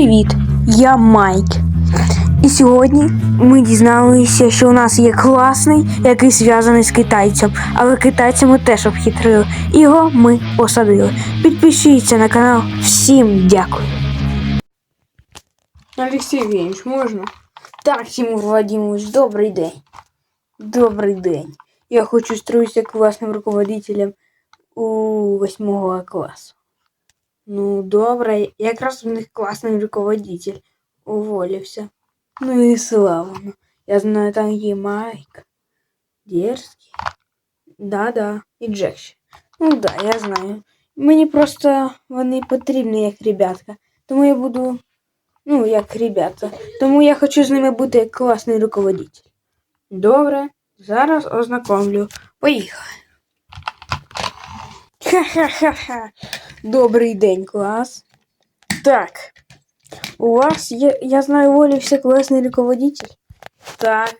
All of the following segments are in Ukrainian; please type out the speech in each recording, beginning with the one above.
Привіт, я Майк. І сьогодні ми дізналися, що у нас є класний, який зв'язаний з китайцем, але китайця ми теж обхитрили. Його ми посадили. Підпишіться на канал. Всім дякую. Олексій Євгеньевич, можна? Так, Тимур Вадимович, добрий день. Добрий день. Я хочу строїтися класним руководителем у восьмого класу. Ну, добре, якраз в них класний руководитель уволився. Ну і славно. Я знаю, там є Майк. Дерзкий. Да-да, і Джек ще. Ну да, я знаю. Мені просто вони потрібні як ребятка. Тому я буду, ну, як ребята. Тому я хочу з ними бути як класний руководитель. Добре, зараз ознакомлю. Поїхали. Ха-ха-ха-ха. Добрий день, клас. Так. У вас є, я знаю, волі все класний руководитель. Так.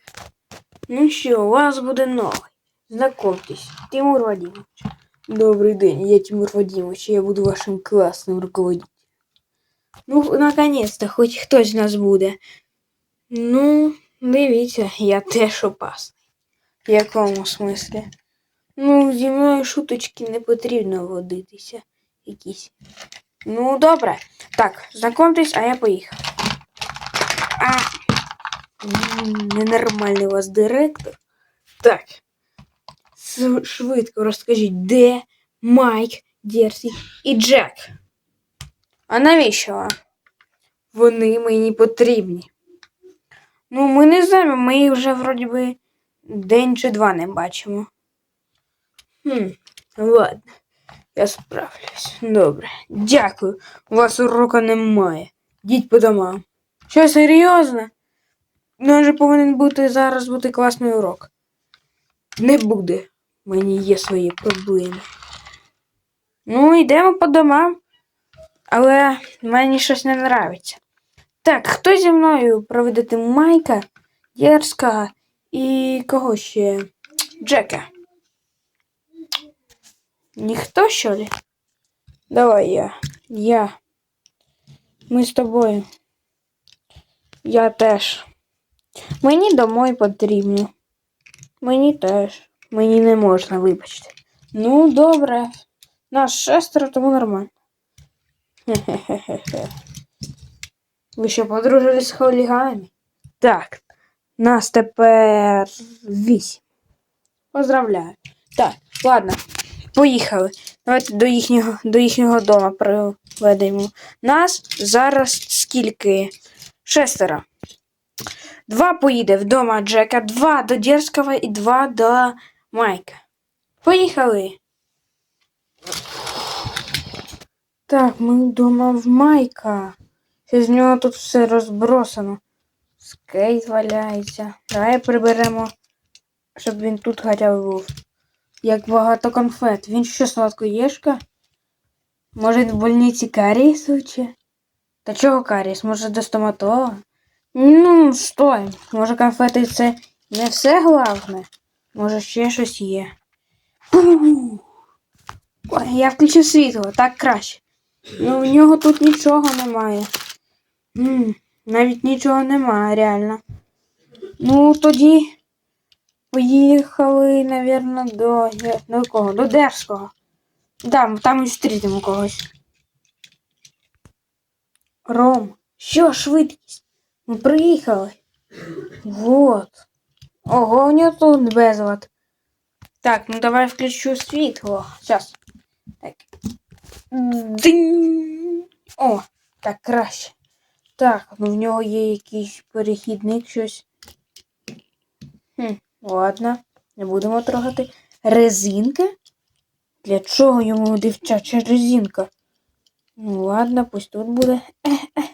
Ну що, у вас буде новий. Знакомтесь, Тимур Вадимович. Добрий день, я Тимур Вадимович, я буду вашим класним руководителем. Ну, наконец-то, хоч хтось з нас буде. Ну, дивіться, я теж опасний. В якому смислі? Ну, зі мною шуточки не потрібно водитися. Якісь. Ну, добре. Так, знакомтесь, а я поїхав. А, ненормальний у вас директор. Так. Швидко розкажіть, де Майк, Дерсі і Джек? А навіщо? Вони мені потрібні. Ну, ми не знаємо, ми їх вже вроді би день чи два не бачимо. Хм, ладно, я справлюсь. Добре. Дякую. У вас урока немає. Йдіть по домам. Що, серйозно? Ну, же повинен бути зараз бути класний урок. Не буде. У мене є свої проблеми. Ну, йдемо по домам. Але мені щось не нравиться. Так, хто зі мною проведете Майка, Дерзкого і кого ще? Джека. Ніхто, що ли? Давай я. Я. Ми з тобою. Я теж. Мені домой потрібно. Мені теж. Мені не можна, вибачте. Ну, добре. Нас шестеро, тому нормально. Хе-хе-хе-хе. Ви що, подружились з хуліганами? Так. Нас тепер вісім. Поздравляю. Так, ладно. Поїхали. Давайте до їхнього, до їхнього дому проведемо. Нас зараз скільки? Шестеро. Два поїде вдома Джека, два до Дерзкого і два до Майка. Поїхали. Так, ми вдома в Майка. З нього тут все розбросано. Скейт валяється. Давай приберемо, щоб він тут хоча б був. Як багато конфет. Він що сладкоєшка? Може в больниці карієс уче? Та чого карієс? Може до стоматолога? Ну, стой. Може конфети це не все головне? Може ще щось є. Ой, я включив світло, так краще. Ну, в нього тут нічого немає. м навіть нічого немає, реально. Ну, тоді поїхали, напевно, до, до кого? До Дерського. Да, там і зустрітимо когось. Ром, що швидкість? Ми приїхали. Вот. Ого, у нього тут безлад. Так, ну давай включу світло. Сейчас. Так. Дзинь. О, так краще. Так, ну в нього є якийсь перехідник, щось. Хм, ладно, не будемо трогати. Резинка? Для чого йому дівчача резинка? Ну ладно, пусть тут буде. Ех-ех.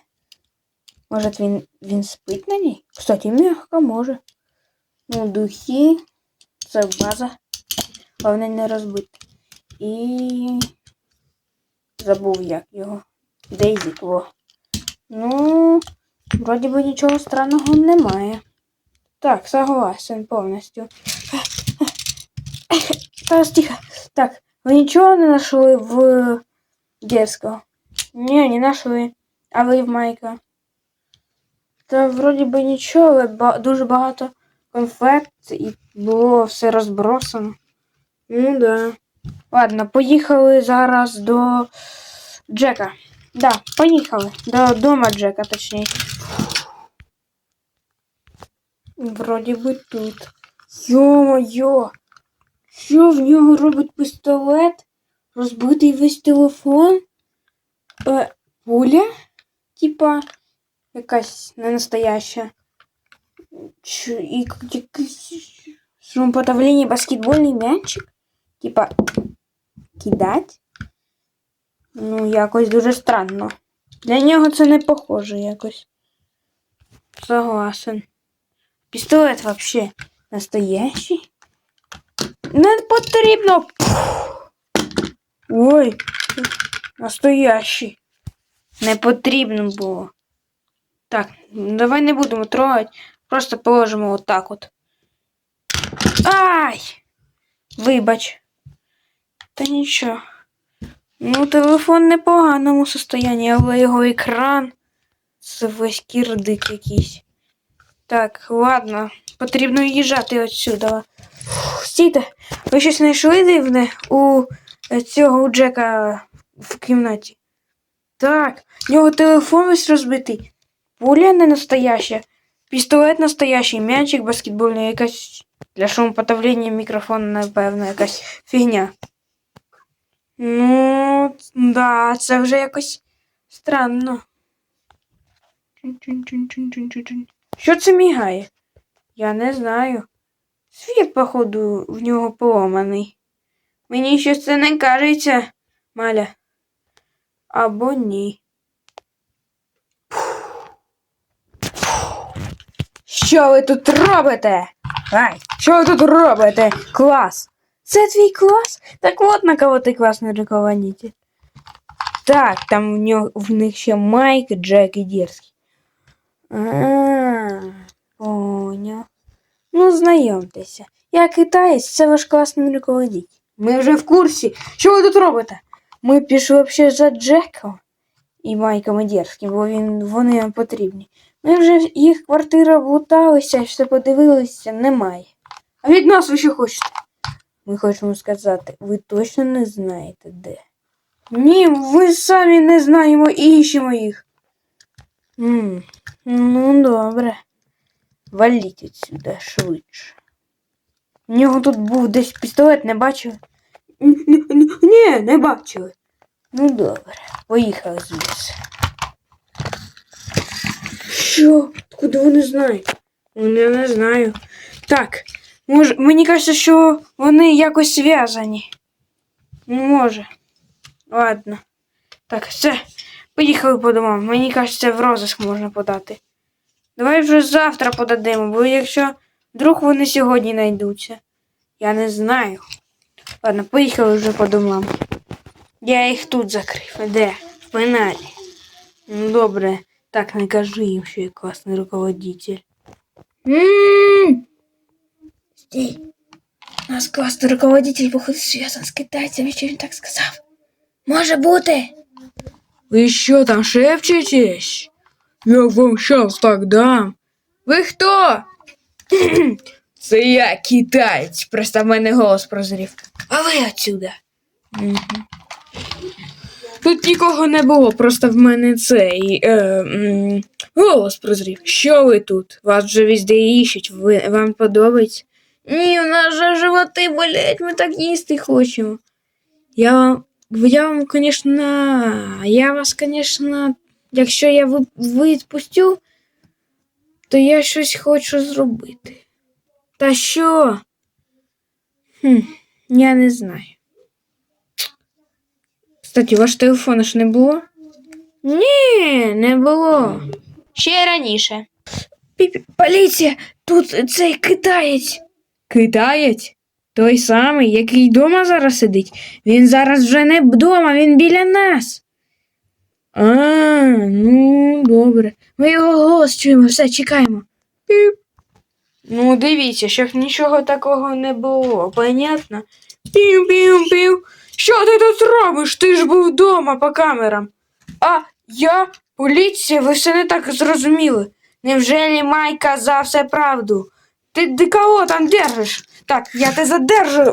Може він, він спить на ній? Кстати, м'яко може. Ну, духи. Це база. Головне не розбити. І. Забув як його. Дейзі Кво. Ну, вроді би нічого странного немає. Так, согласен повністю. Зараз тихо. Так, ви нічого не знайшли в Дерзкого? Ні, не знайшли. А ви в Майка? Та вроді би нічого, але дуже багато конфет і було все розбросано. Ну да. Ладно, поїхали зараз до Джека. Да, поїхали. До дома Джека, точніше. Вроді би тут. Йо-моє! Що в нього робить пістолет? Розбитий весь телефон? Е, пуля? Типа якась не настояща. Чу, і якийсь шумоподавлення баскетбольний м'ячик? Типа кидать? Ну, якось дуже странно. Для нього це не похоже якось. Согласен. Пістолет вообще настоящий? Не потрібно. Ой, настоящий. Не потрібно було. Так, давай не будемо трогати. Просто положимо отак от. Ай! Вибач. Та нічого. Ну, телефон в непоганому состоянні, але його екран. Це весь кірдик якийсь. Так, ладно. Потрібно їжджати отсюда. Стійте, ви щось знайшли дивне у е, цього у Джека в кімнаті? Так, в нього телефон весь розбитий. Пуля не настояща. Пістолет настоящий, м'ячик баскетбольний, якась для шумоподавлення мікрофон, напевно, якась фігня. Ну, да, це вже якось странно. Чун-чун-чун-чун-чун-чун. Що це мігає? Я не знаю. Світ, походу, в нього поламаний. Мені щось це не кажеться, Маля. Або ні. Що ви тут робите? Ай, що ви тут робите? Клас. Це твій клас? Так от на кого ти класний руководитель. Так, там в, нього, в них ще Майк, Джек і Дірський. Поняв. Ну, знайомтеся. Я китаєць, це ваш класний руководитель. Ми вже в курсі. Що ви тут робите? Ми пішли взагалі за Джеком і Майком і бо він, вони нам потрібні. Ми вже їх квартира влуталися, все подивилися, немає. А від нас ви що хочете? Ми хочемо сказати, ви точно не знаєте де. Ні, ви самі не знаємо і іщемо їх. м ну, добре. Валіть відсюди швидше. В нього тут був десь пістолет, не бачили? Н- н- н- Ні, не бачили. Ну добре, поїхали звідси. Що? Куди вони знають? Ну, я не знаю. Так, може, мені кажеться, що вони якось зв'язані. Ну, може. Ладно. Так, все. Поїхали по домам. Мені кажеться, в розиск можна подати. Давай вже завтра подадимо, бо якщо вдруг вони сьогодні знайдуться. Я не знаю. Ладно, поїхали вже по домам. Я їх тут закрив. Де? В пеналі. Ну, добре. Так, не кажи їм, що я класний руководитель. Стій. У нас класний руководитель, походу, зв'язан з китайцями, що він так сказав. Може бути. Ви що там шепчетесь? Я вам щас так дам. Ви хто? Це я, китаєць. Просто в мене голос прозрів. А ви отсюда. Тут нікого не було, просто в мене цей е, м, голос прозрів. Що ви тут? Вас вже везде іщуть, ви, вам подобається? Ні, у нас же животи болять, ми так їсти хочемо. Я вам, я вам, звісно, я вас, звісно, якщо я відпустю, то я щось хочу зробити. Та що? Хм, я не знаю. Кстати, ваш телефон ж не було? Ні, не було. Ще раніше. Поліція! Тут цей китаєць. Китаєць? Той самий, який вдома зараз сидить. Він зараз вже не вдома, він біля нас. А, ну, добре. Ми його голос чуємо, все, чекаємо. Піп. Ну, дивіться, щоб нічого такого не було, понятно? Пів-пів-пів. Що ти тут робиш? Ти ж був вдома по камерам. А я Поліція, ви все не так зрозуміли. Невже Май казав все правду? Ти, ти кого там держиш? Так, я тебе задержу.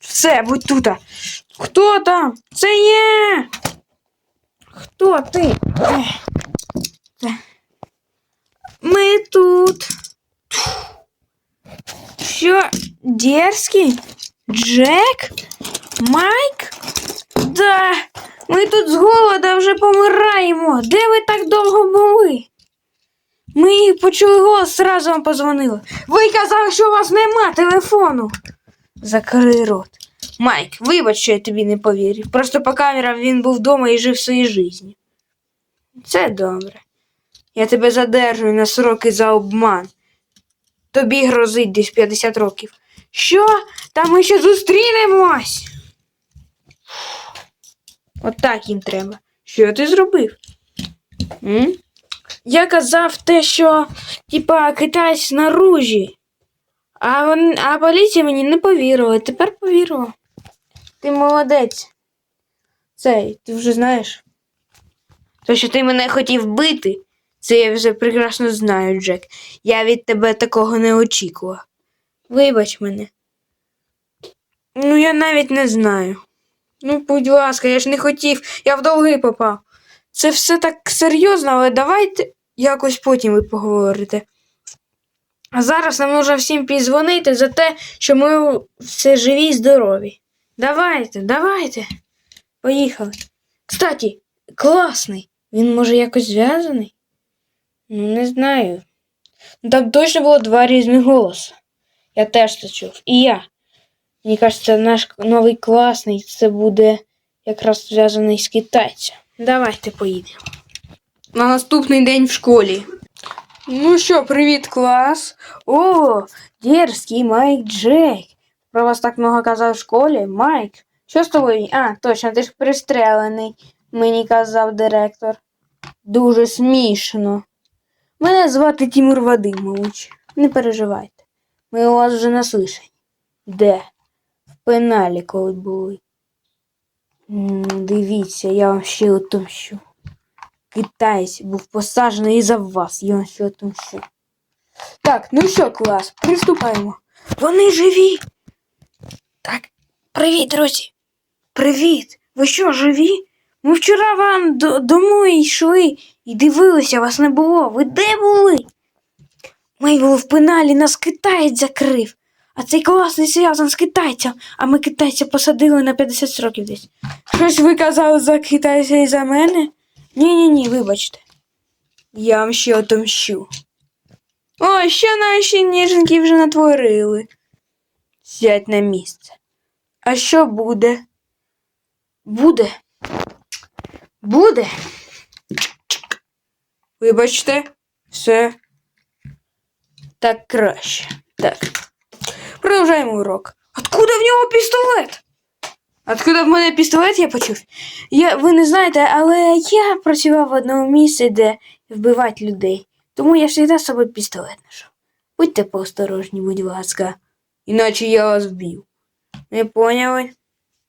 Все, будь тут. Хто там? Це є. Хто ти? Ех. Е. Ми тут. Що? Дерзкий? Джек? Майк? Да, ми тут з голода вже помираємо. Де ви так довго були? Ми почули голос, зразу вам позвонили. Ви казали, що у вас нема телефону. Закрий рот. Майк, вибач, що я тобі не повірив. Просто по камерам він був вдома і жив своєю життю. Це добре. Я тебе задержую на сроки за обман. Тобі грозить десь 50 років. Що? Та ми ще зустрінемось. От так їм треба. Що ти зробив? М? Я казав те, що, типа, китайсь наружі. А, вон, а поліція мені не повірила. Тепер повірила. Ти молодець. Цей, ти вже знаєш. То, що ти мене хотів бити, це я вже прекрасно знаю, Джек. Я від тебе такого не очікував. Вибач мене. Ну, я навіть не знаю. Ну, будь ласка, я ж не хотів, я в долги попав. Це все так серйозно, але давайте якось потім ви поговорите. А зараз нам нужно всім піддзвонити за те, що ми все живі і здорові. Давайте, давайте. Поїхали. Кстати, класний. Він може якось зв'язаний? Ну, не знаю. Ну, Там точно було два різних голоси. Я теж це чув. І я. Мені кажеться, наш новий класний це буде якраз зв'язаний з китайцем. Давайте поїдемо. На наступний день в школі. Ну що, привіт, клас. О, дерзкий Майк Джек. Про вас так много казав в школі. Майк. Що з тобою? А, точно, ти ж пристрелений, мені казав директор. Дуже смішно. Мене звати Тимур Вадимович. Не переживайте. Ми у вас вже наслышані. Де? В пеналі, коли були. Дивіться, я вам ще отомщу. Китаєць був посаджений і за вас, я вам ще отомщу. Так, ну що, клас, приступаємо. Вони живі. Так, привіт, друзі. Привіт. Ви що, живі? Ми вчора вам до- домой йшли і дивилися, вас не було. Ви де були? Ми були в пеналі, нас китаєць закрив. А цей класний зв'язан з китайцем, а ми китайця посадили на 50 років десь. Щось ви казали за китайця і за мене? Ні-ні-ні, вибачте. Я вам ще отомщу. О, що наші ніженьки вже натворили. Сядь на місце. А що буде? Буде. Буде. Вибачте, все. Так краще. Так. Продовжаємо урок. Откуда в нього пістолет? Откуда в мене пістолет, я почув. Я, ви не знаєте, але я працював в одному місці, де вбивають людей. Тому я завжди з собою пістолет ношу. Будьте поосторожні, будь ласка. Іначе я вас вб'ю. Не поняли?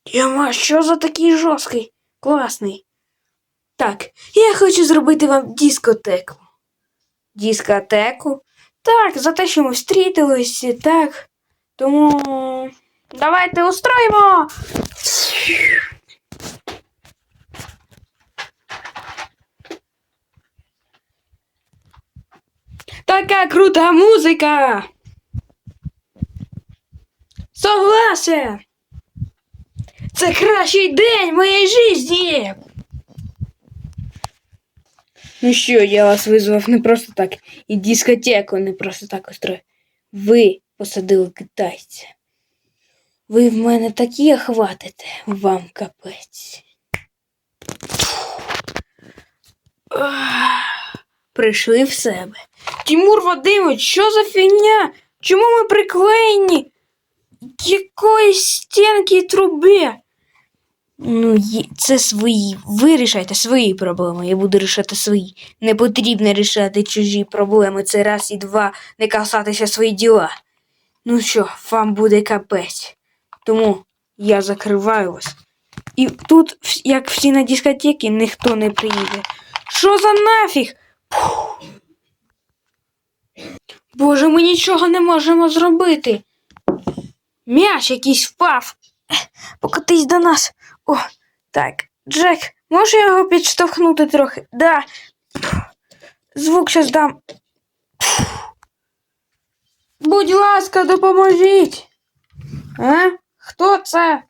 Яма, що за такий жорсткий? Класний. Так, я хочу зробити вам дискотеку. Дискотеку? Так, за те, що ми встрітились, так. Тому давайте устроїмо. Така крута музика. Согласен. Це кращий день моєї житті. Ну що, я вас визвав не просто так, і дискотеку не просто так устрою. Ви посадили китайця. Ви в мене такі хватите, вам капець. Прийшли в себе. Тимур Вадимович, що за фігня? Чому ми приклеєні? Якоїсь стінки і труби? Ну, це свої. Ви рішайте свої проблеми, я буду рішати свої. Не потрібно рішати чужі проблеми. Це раз і два не касатися свої діла. Ну що, вам буде капець. Тому я закриваю вас І тут, як всі на дискотеки, ніхто не приїде. Що за нафіг? Боже, ми нічого не можемо зробити. М'яч якийсь впав. Покотись до нас. О, так. Джек, може його підштовхнути трохи? Да. Звук щас дам. Будь ласка, допоможіть. А? Хто це?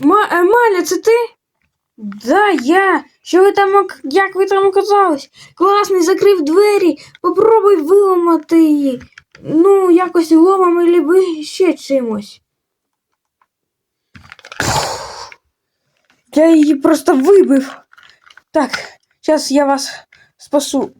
Ма, е, Маля, це ти? Да, я. Що ви там як ви там оказались? Класний, закрив двері. Попробуй виламати її. Ну, якось ломом або ще чимось. Я її просто вибив. Так, зараз я вас спасу.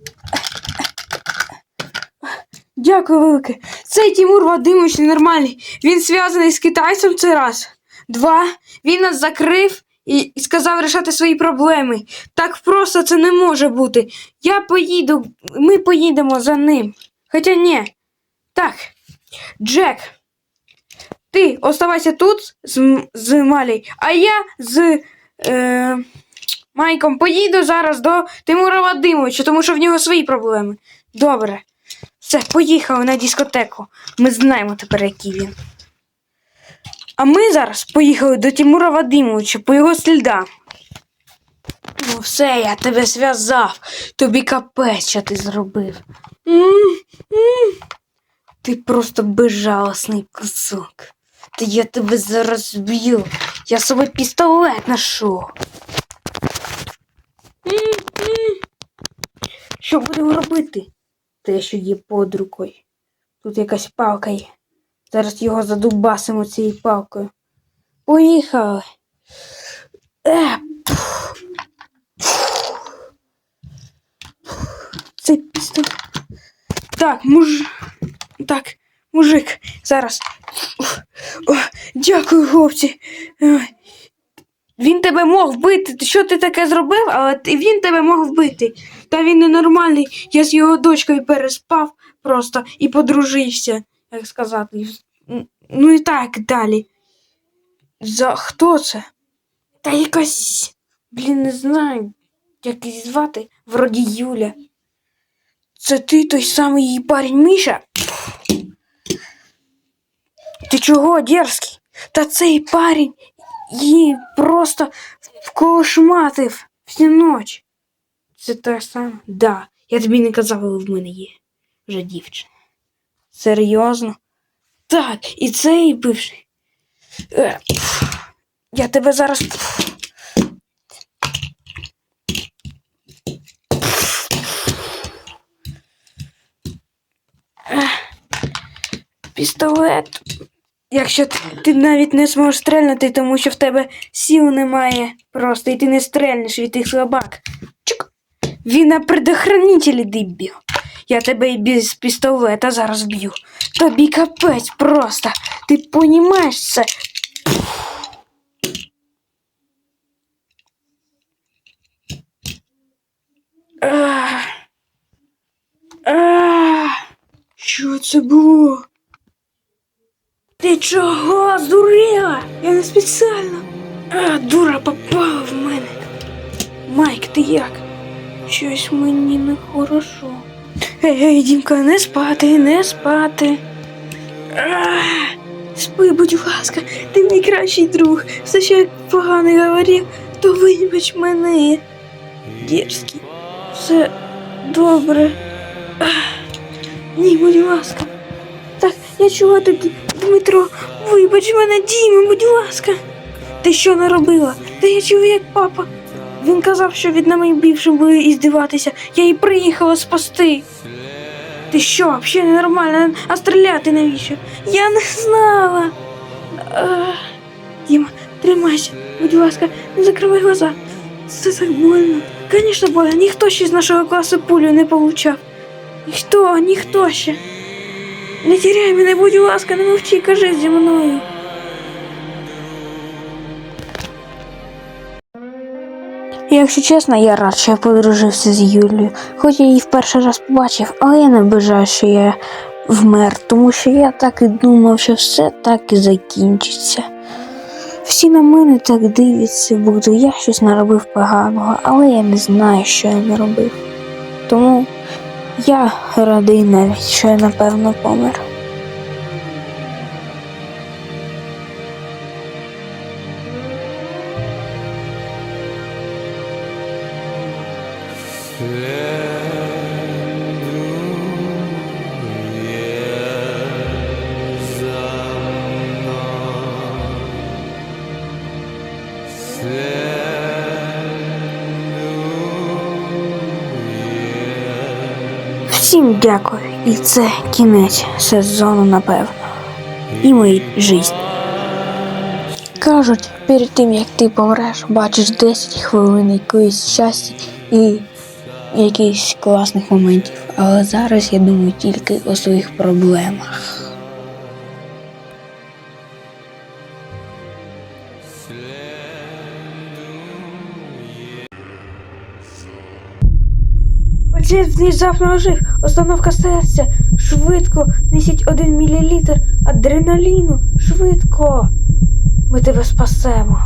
Дякую велике. Цей Тимур Вадимович ненормальний. Він зв'язаний з китайцем це раз. Два. Він нас закрив і сказав рішати свої проблеми. Так просто це не може бути. Я поїду, ми поїдемо за ним. Хоча ні. Так. Джек. Ти оставайся тут з, з Малі, а я з е, Майком поїду зараз до Тимура Вадимовича, тому що в нього свої проблеми. Добре. Все, поїхали на дискотеку. Ми знаємо тепер, який він. А ми зараз поїхали до Тимура Вадимовича по його слідам. Ну, все, я тебе зв'язав. Тобі капець, що ти зробив. М, м. Ти просто безжалосний кусок. Та я тебе зараз б'ю. Я собі пістолет нашов. М, м. Що будемо робити? Те, що є під рукою. Тут якась палка є. Зараз його задубасимо цією палкою. Поїхали. Е. Це пістолет. Так, муж... Так, мужик, зараз. О, дякую, хлопці. Він тебе мог вбити. Ти- Що ти таке зробив? Але він тебе мог вбити. Та він ненормальний. Я з його дочкою переспав просто і подружився, як сказати. Ну і так далі. За хто це? Та якась. Блін, не знаю, як її звати. Вроді Юля. Це ти той самий її парень Міша? Ти чого, дерзкий? Та цей парень її просто вколошматив всю ніч. Це те саме? Да. Я тобі не казав, але в мене є вже дівчина. Серйозно? Так, і цей бивший. Е, я тебе зараз. Ех, Пістолет. Якщо ти, навіть не зможеш стрельнути, тому що в тебе сил немає просто, і ти не стрельнеш від тих слабак. Чук. Він на предохранителі дебіл. Я тебе і без пістолета зараз б'ю. Тобі капець просто. Ти понімаєш це? Що це було? Ти чого здуріла? Я не спеціально. А, дура попала в мене. Майк, ти як? Щось мені не хорошо. Ей, ей, Дімка, не спати, не спати. А, спи, будь ласка, ти мій кращий друг. Все, що я погано говорив, то вибач мене. Дерзкий. Все добре. А, ні, будь ласка. Так, я чула тобі, Дмитро, вибач мене, Діма, будь ласка. Ти що наробила? Та я чув, як папа. Він казав, що від на моїм бівшим буде іздиватися. Я її приїхала спасти. Ти що, взагалі ненормально, а стріляти навіщо? Я не знала. Діма, тримайся, будь ласка, не закривай глаза. Це так больно. Звісно, больно. Ніхто ще з нашого класу пулю не получав. Ніхто, ніхто ще. Не теряй мене, будь ласка, не мовчи, кажи зі мною. Якщо чесно, я рад, що я подружився з Юлією. Хоч я її в перший раз побачив, але я не бажаю, що я вмер, тому що я так і думав, що все так і закінчиться. Всі на мене так дивляться, будто я щось наробив поганого, але я не знаю, що я не робив. Я радий навіть, що я напевно помер. Дякую. І це кінець сезону, напевно. І моїй житті. Кажуть, перед тим як ти помреш, бачиш 10 хвилин якоїсь щастя і якихось класних моментів. Але зараз я думаю тільки о своїх проблемах. Пацієнт внезапно ожив. Остановка серця. Швидко. Несіть один мілілітр адреналіну. Швидко. Ми тебе спасемо.